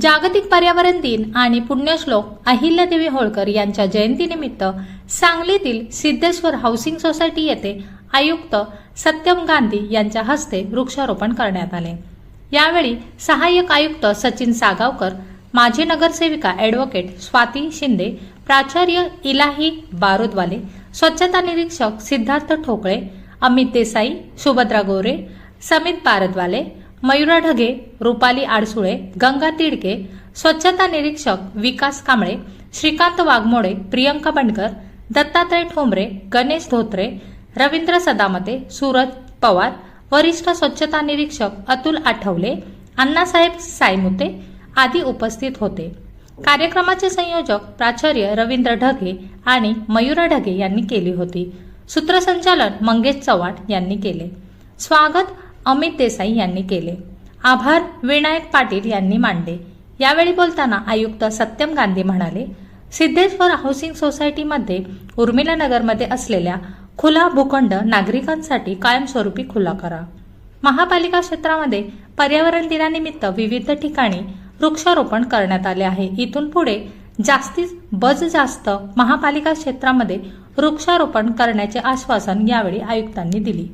जागतिक पर्यावरण दिन आणि पुण्यश्लोक अहिल्यादेवी होळकर यांच्या जयंतीनिमित्त सांगलीतील सिद्धेश्वर हाऊसिंग सोसायटी येथे आयुक्त सत्यम गांधी यांच्या हस्ते वृक्षारोपण करण्यात आले. यावेळी सहाय्यक आयुक्त सचिन सागावकर माजी नगरसेविका ॲडव्होकेट स्वाती शिंदे प्राचार्य इलाही बारोदवाले स्वच्छता निरीक्षक सिद्धार्थ ठोकळे अमित देसाई सुभद्रा गोरे समित बारदवाले मयुरा ढगे रुपाली आडसुळे गंगा तिडके स्वच्छता निरीक्षक विकास कांबळे श्रीकांत वाघमोडे प्रियंका बंडकर दत्तात्रय ठोंबरे गणेश धोत्रे रवींद्र सदामते सूरज पवार वरिष्ठ स्वच्छता निरीक्षक अतुल आठवले अण्णासाहेब सायमुते आदी उपस्थित होते. कार्यक्रमाचे संयोजक प्राचार्य रवींद्र ढगे आणि मयुरा ढगे यांनी केली होती. सूत्रसंचालन मंगेश चव्हाण यांनी केले. स्वागत अमित देसाई यांनी केले. आभार विनायक पाटील यांनी मांडले. यावेळी बोलताना आयुक्त सत्यम गांधी म्हणाले सिद्धेश्वर हाऊसिंग सोसायटीमध्ये उर्मिला नगरमध्ये असलेल्या खुला भूखंड नागरिकांसाठी कायमस्वरूपी खुला करा. महापालिका क्षेत्रामध्ये पर्यावरण दिनानिमित्त विविध ठिकाणी वृक्षारोपण करण्यात आले आहे. इथून पुढे जास्तीत बज जास्त महापालिका क्षेत्रामध्ये वृक्षारोपण करण्याचे आश्वासन यावेळी आयुक्तांनी दिली.